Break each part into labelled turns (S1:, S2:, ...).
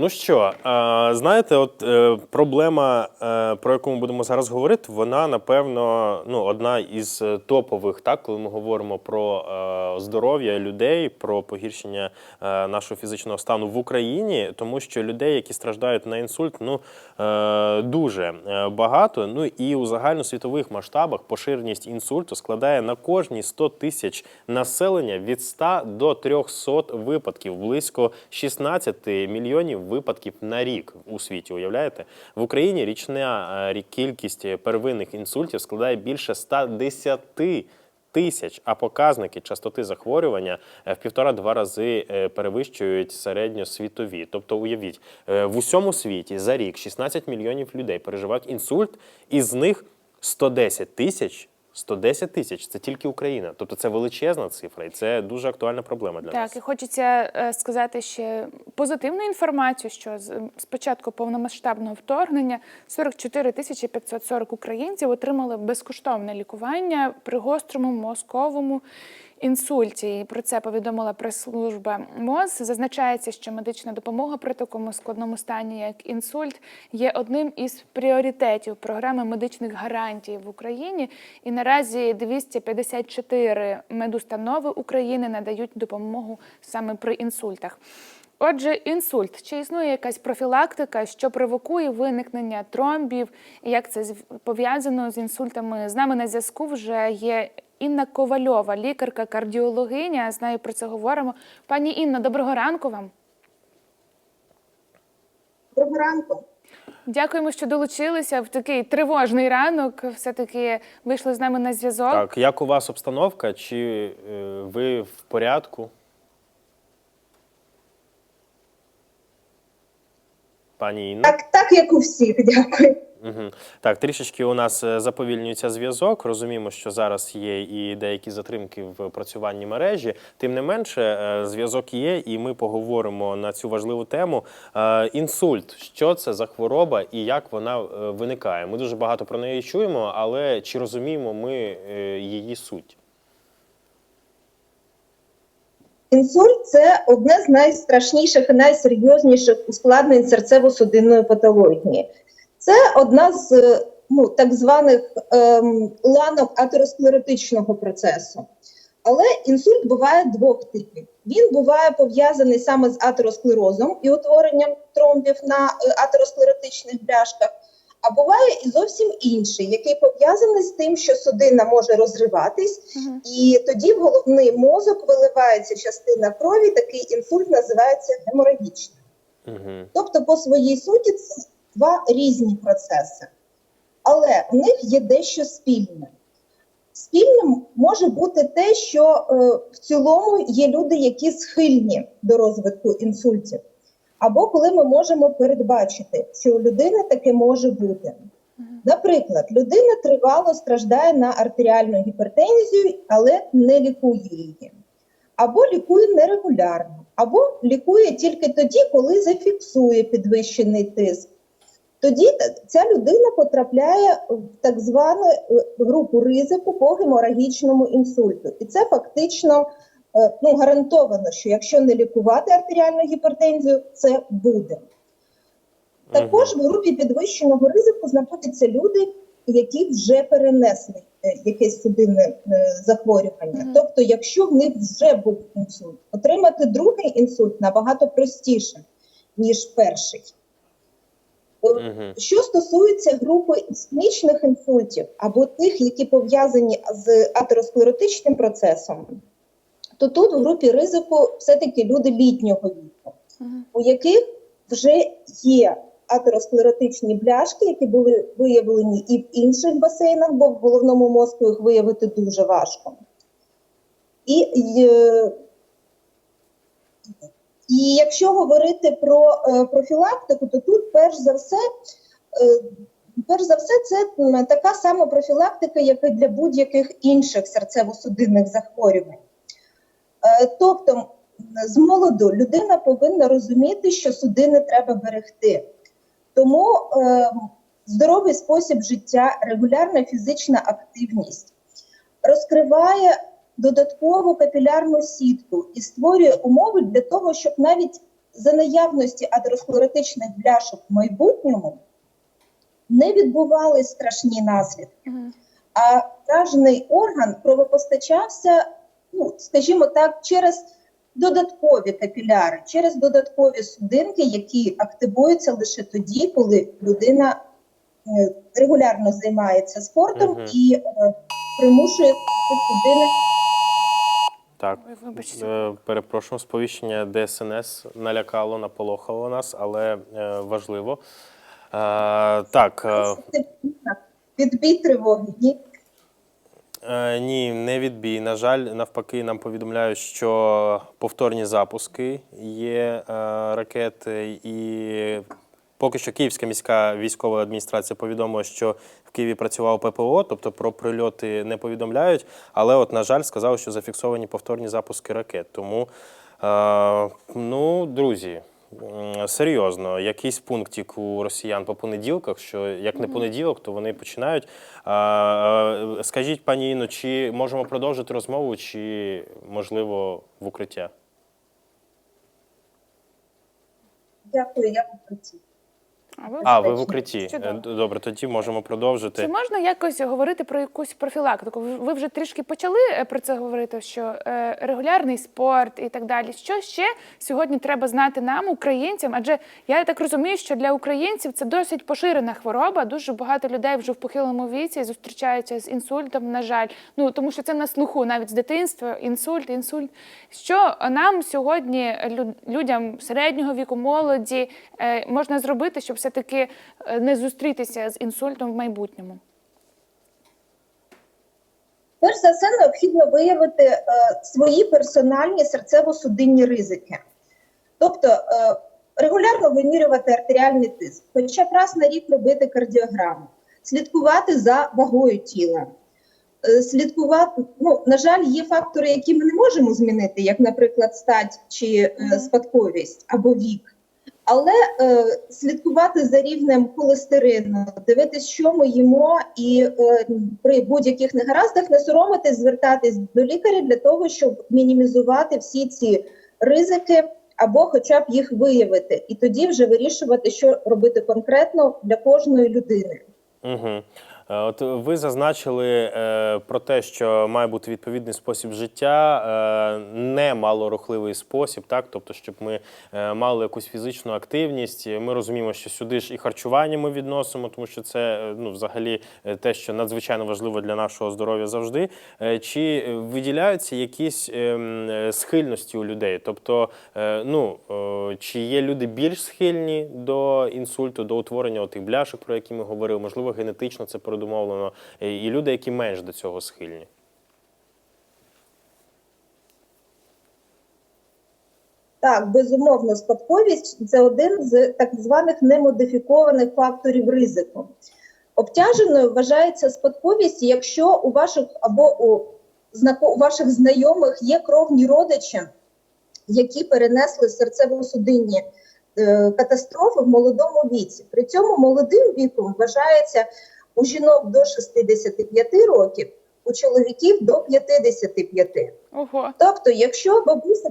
S1: Ну що, знаєте, от е, проблема, е, про яку ми будемо зараз говорити, вона напевно ну, одна із е, топових, так, коли ми говоримо про здоров'я людей, про погіршення нашого фізичного стану в Україні, тому що людей, які страждають на інсульт, ну дуже багато. Ну і у загальносвітових масштабах поширеність інсульту складає на кожні 100 тисяч населення від 100 до 300 випадків, близько 16 мільйонів випадків на рік у світі. Уявляєте? В Україні річна е, кількість первинних інсультів складає більше 110 тисяч, а показники частоти захворювання е, в півтора-два рази е, перевищують середньосвітові. Тобто, уявіть, в усьому світі за рік 16 мільйонів людей переживають інсульт, із них 110 тисяч. 110 тисяч це тільки Україна. Тобто це величезна цифра, і це дуже актуальна проблема для нас.
S2: Так, і хочеться е, сказати ще позитивну інформацію, що з початку повномасштабного вторгнення 44 тисячі 540 українців отримали безкоштовне лікування при гострому мозковому інсульті. І про це повідомила прес-служба МОЗ. Зазначається, що медична допомога при такому складному стані, як інсульт, є одним із пріоритетів програми медичних гарантій в Україні. І наразі 254 медустанови України надають допомогу саме при інсультах. Отже, інсульт. Чи існує якась профілактика, що провокує виникнення тромбів? Як це пов'язано з інсультами? З нами на зв'язку вже є Інна Ковальова, лікарка, кардіологиня. З нею про це говоримо. Пані Інно, доброго ранку вам.
S3: Доброго ранку.
S2: Дякуємо, що долучилися в такий тривожний ранок. Все-таки вийшли з нами на зв'язок.
S1: Так, як у вас обстановка? Чи е, ви в порядку? Пані Інна?
S3: Так, так як у всіх, дякую.
S1: Угу. Так, трішечки у нас е, заповільнюється зв'язок. Розуміємо, що зараз є і деякі затримки в працюванні мережі. Тим не менше, е, зв'язок є, і ми поговоримо на цю важливу тему. Е, Інсульт, що це за хвороба і як вона виникає? Ми дуже багато про неї чуємо, але чи розуміємо ми її суть?
S3: Інсульт це одне з найстрашніших і найсерйозніших ускладнень серцево-судинної патології. Це одна з е, ну, так званих ем, ланок атеросклеротичного процесу. Але інсульт буває двох типів. Він буває пов'язаний саме з атеросклерозом і утворенням тромбів на е, атеросклеротичних бляшках. А буває і зовсім інший, який пов'язаний з тим, що судина може розриватись,
S2: Мгм.
S3: і тоді в головний мозок виливається частина крові. Такий інсульт називається геморагічним.
S1: Угу.
S3: Тобто, по своїй суті, це два різні процеси, але в них є дещо спільне. Спільним може бути те, що е, в цілому є люди, які схильні до розвитку інсультів, або коли ми можемо передбачити, що у людини таке може бути. Наприклад, людина тривало страждає на артеріальну гіпертензію, але не лікує її. Або лікує нерегулярно, або лікує тільки тоді, коли зафіксує підвищений тиск. Тоді ця людина потрапляє в так звану е, групу ризику по геморагічному інсульту. І це фактично е, ну, гарантовано, що якщо не лікувати артеріальну гіпертензію, це буде. Також в групі підвищеного ризику знаходяться люди, які вже перенесли е, якесь судинне захворювання.
S2: Мгм.
S3: Тобто, якщо в них вже був інсульт, отримати другий інсульт набагато простіше, ніж перший.
S1: Угу.
S3: Що стосується групи іскемічних інсультів або тих, які пов'язані з атеросклеротичним процесом, то тут в групі ризику все-таки люди літнього віку
S2: Мгм.
S3: у яких вже є атеросклеротичні бляшки, які були виявлені і в інших басейнах, бо в головному мозку їх виявити дуже важко. І, е, і якщо говорити про е, профілактику, то тут перш за все, е, перш за все, це така сама профілактика, як і для будь-яких інших серцево-судинних захворювань. Е, Тобто, з молоду людина повинна розуміти, що судини треба берегти. Тому е, здоровий спосіб життя, регулярна фізична активність розкриває додаткову капілярну сітку і створює умови для того, щоб навіть за наявності атеросклеротичних бляшок в майбутньому не відбувались страшні наслідки, а вражений орган кровопостачався, ну, скажімо так, через додаткові капіляри, через додаткові судинки, які активуються лише тоді, коли людина е, регулярно займається спортом
S1: Мгм.
S3: і е, примушує судини
S1: Так.
S2: Ой, вибачте.
S1: Е, Перепрошую, сповіщення ДСНС налякало, наполохало нас, але е, важливо. Е, Так,
S3: відбій тривоги. Ні?
S1: Ні, не відбій. На жаль, навпаки, нам повідомляють, що повторні запуски є е, ракети, і поки що Київська міська військова адміністрація повідомила, що в Києві працював ППО, тобто про прильоти не повідомляють. Але, от, на жаль, сказали, що зафіксовані повторні запуски ракет. Тому, е, ну, друзі. Серйозно, якийсь пунктик у росіян по понеділках, що як не понеділок, то вони починають. А, е, скажіть, пані Інно, чи можемо продовжити розмову, чи можливо в укриття?
S3: Дякую, я попросив.
S2: А ви
S1: А, ви в укритті.
S2: Чудово.
S1: Е, Добре, тоді можемо продовжити.
S2: Чи можна якось говорити про якусь профілактику? Ви- Ви вже трішки почали е, про це говорити, що е, регулярний спорт і так далі. Що ще сьогодні треба знати нам, українцям? Адже я так розумію, що для українців це досить поширена хвороба. Дуже багато людей вже в похилому віці зустрічаються з інсультом. На жаль, ну тому що це на слуху навіть з дитинства. Інсульт, інсульт. Що нам сьогодні, лю- людям середнього віку, молоді, е, можна зробити, щоб все таки не зустрітися з інсультом в майбутньому?
S3: Перш за все, необхідно виявити е, свої персональні серцево-судинні ризики. Тобто е, регулярно вимірювати артеріальний тиск, хоча б раз на рік робити кардіограму, слідкувати за вагою тіла. Е, Слідкувати, ну, на жаль, є фактори, які ми не можемо змінити, як, наприклад, стать чи е, спадковість або вік. Але е, слідкувати за рівнем холестерину, дивитися, що ми їмо, і е, при будь-яких негараздах не соромитись, звертатись до лікаря для того, щоб мінімізувати всі ці ризики, або хоча б їх виявити, і тоді вже вирішувати, що робити конкретно для кожної людини.
S1: Угу. От ви зазначили е, про те, що має бути відповідний спосіб життя, е, не малорухливий спосіб, так тобто, щоб ми е, мали якусь фізичну активність. Ми розуміємо, що сюди ж і харчування ми відносимо, тому що це е, ну, взагалі е, те, що надзвичайно важливо для нашого здоров'я завжди. Е, Чи виділяються якісь е, схильності у людей? Тобто, е, ну е, чи є люди більш схильні до інсульту, до утворення тих бляшок, про які ми говорили, можливо, генетично це передумовлено, е, і люди, які менш до цього схильні.
S3: Так, безумовно, спадковість це один з так званих немодифікованих факторів ризику. Обтяженою вважається спадковість, якщо у ваших або у, у ваших знайомих є кровні родичі, які перенесли серцево-судинні е, катастрофи в молодому віці. При цьому молодим віком вважається у жінок до 65 років, у чоловіків до 55.
S2: Ого.
S3: Тобто, якщо бабуся,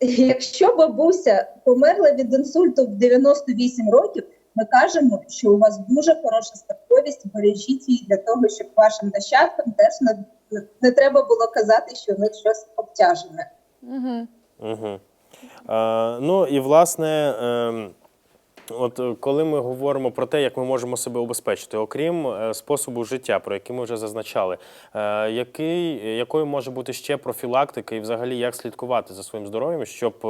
S3: якщо бабуся померла від інсульту в 98 років, ми кажемо, що у вас дуже хороша спадковість, бережіть її для того, щоб вашим нащадкам теж не, не треба було казати, що у них щось обтяжене.
S2: Угу.
S1: Угу. Е, ну і власне. ем, От е, коли ми говоримо про те, як ми можемо себе убезпечити, окрім е, способу життя, про який ми вже зазначали, е, який, якою може бути ще профілактика і взагалі як слідкувати за своїм здоров'ям, щоб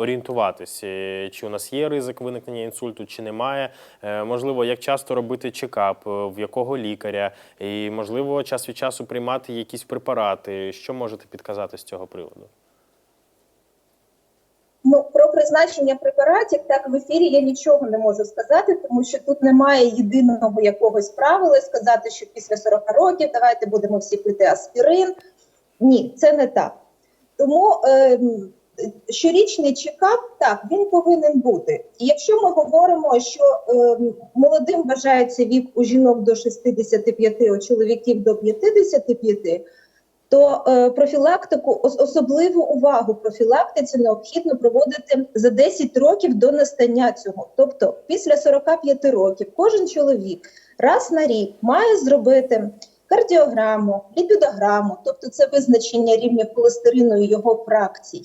S1: орієнтуватись, е, чи у нас є ризик виникнення інсульту, чи немає. Можливо, як часто робити чекап, в якого лікаря, і можливо, час від часу приймати якісь препарати. Що можете підказати з цього приводу?
S3: Призначення препаратів так в ефірі я нічого не можу сказати, тому що тут немає єдиного якогось правила сказати, що після 40 років давайте будемо всі пити аспірин. Ні, це не так. Тому е, щорічний чекап так він повинен бути. І якщо ми говоримо, що е, молодим вважається вік у жінок до 65, у чоловіків до 55, то е, профілактику, особливу увагу профілактиці необхідно проводити за 10 років до настання цього. Тобто, після 45 років кожен чоловік раз на рік має зробити кардіограму, ліпідограму, тобто це визначення рівня холестерину і його фракцій,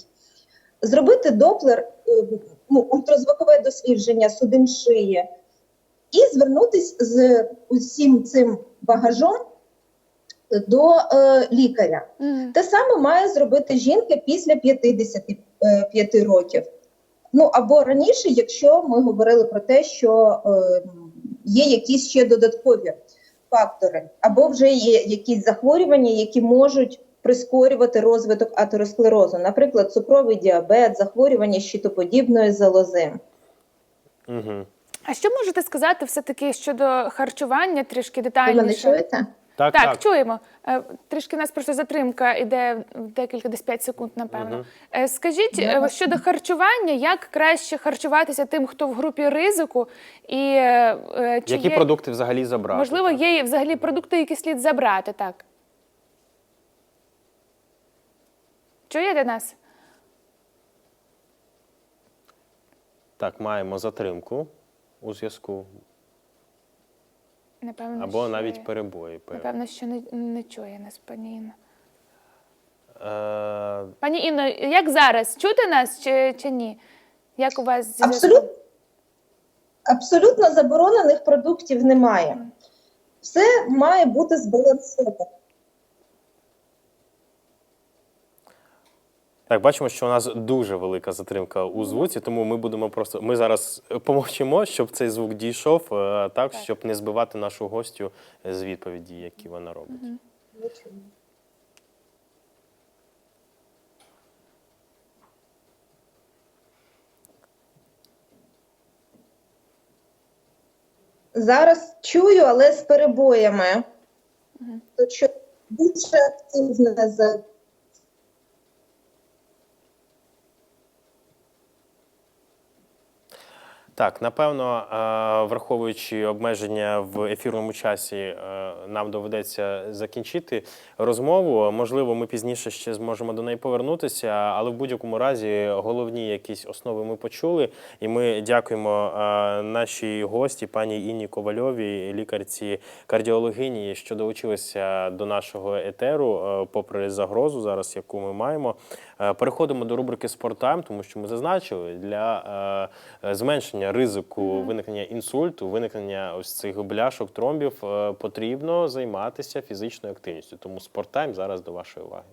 S3: зробити доплер, е, ну, ультразвукове дослідження судин шиї і звернутися з усім цим багажом до е, лікаря.
S2: Мгм.
S3: Те саме має зробити жінка після 55 років. Ну або раніше, якщо ми говорили про те, що е, є якісь ще додаткові фактори, або вже є якісь захворювання, які можуть прискорювати розвиток атеросклерозу, наприклад, цукровий діабет, захворювання щитоподібної залози.
S1: Угу.
S2: А що можете сказати все-таки щодо харчування трішки
S3: Ви мене чуєте?
S1: Так,
S2: Так,
S1: так.
S2: чуємо. Е, Трішки нас просто затримка іде в декілька десь 5 секунд, напевно. Е, Скажіть е, щодо харчування, як краще харчуватися тим, хто в групі ризику, і чи
S1: Які
S2: є,
S1: продукти взагалі забрати?
S2: можливо
S1: так?
S2: є взагалі продукти, які слід забрати, так? Чуєте нас?
S1: Так, маємо затримку у зв'язку.
S2: Напевно,
S1: Або
S2: що-
S1: навіть перебої.
S2: Напевно, що не, не чує нас, пані Інна.
S1: Е,
S2: Пані Інно, як зараз? Чути нас чи, чи ні? Як у вас зі?
S3: Абсолютно, абсолютно заборонених продуктів немає. Все має бути збалансовано.
S1: Так, бачимо, що у нас дуже велика затримка у звуці, тому ми будемо просто. Ми зараз помовчимо, щоб цей звук дійшов, е, так, щоб не збивати нашу гостю з відповіді, які вона робить.
S3: Зараз чую, але з перебоями. То що більше активне за
S1: Так, напевно, е, враховуючи обмеження в ефірному часі, е, нам доведеться закінчити розмову. Можливо, ми пізніше ще зможемо до неї повернутися, але в будь-якому разі головні якісь основи ми почули. І ми дякуємо е, нашій гості, пані Інні Ковальовій, лікарці кардіологині, що долучилися до нашого етеру, попри загрозу зараз, яку ми маємо. Переходимо до рубрики «Спорттайм», тому що ми зазначили для зменшення ризику виникнення інсульту, виникнення ось цих бляшок, тромбів, е, потрібно займатися фізичною активністю. Тому «Спорттайм» зараз до вашої уваги.